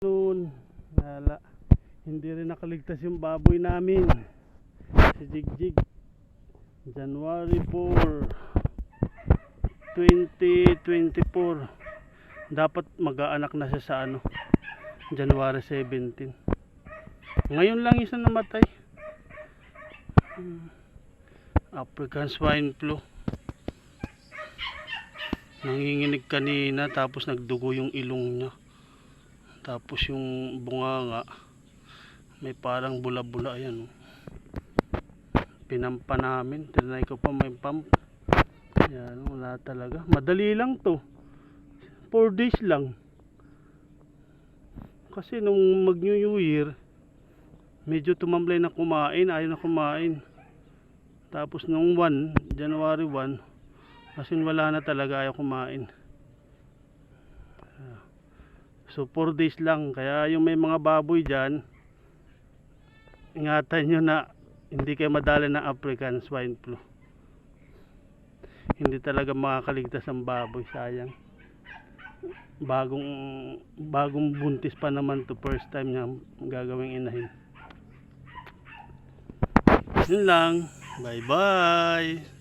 Noon, wala. Hindi rin nakaligtas yung baboy namin. Si Jigjig. January 4, 2024. Dapat mag-aanak na siya sa ano, January 17. Ngayon lang isa namatay. African swine flu. Nanginginig kanina tapos nagdugo yung ilong niya. Tapos yung bunganga may parang bula-bula yan. oh. Pinampa namin. Tinry ko pa may pump. Yan, wala talaga. Madali lang to. 4 days lang. Kasi nung mag New Year, medyo tumamlay na kumain, ayaw na kumain. Tapos nung 1, January 1, as wala na talaga ayaw kumain. So 4 days lang, kaya yung may mga baboy dyan, ingatan nyo na hindi kayo madala ng African swine flu. Hindi talaga makakaligtas ang baboy, sayang. Bagong bagong buntis pa naman to first time niya gagawing inahin. Yun lang. Bye bye.